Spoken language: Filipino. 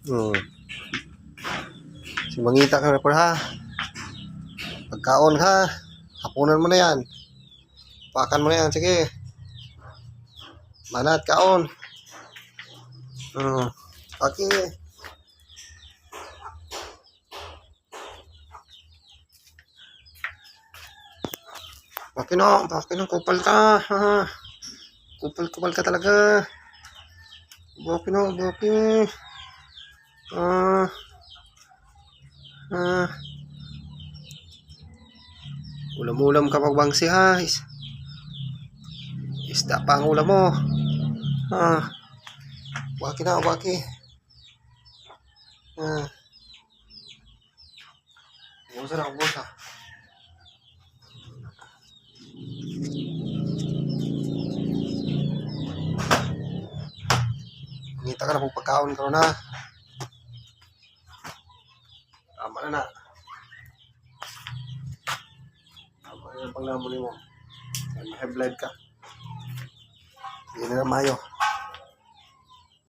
Hmm. Si mangita ka na ha. Pagkaon ha. Hapunan mo na yan. Pakan mo na yan. Sige. Manat, kaon. Hmm. Paki. Paki no. Paki no. Kupal ka. Ha. Kupal, kupal ka talaga. Baki no. Ah. Ah. Ulam-ulam ka pagbangsi ha. Is Isda pa ang ulam mo. Ah. Baki na, baki. Ah. Ubusa na, ubusa. Ngita ka na kung pagkaon ka na. Tama na na. Tama na yung panglamuli mo. Kaya ma-high blood ka. Hindi na mayo.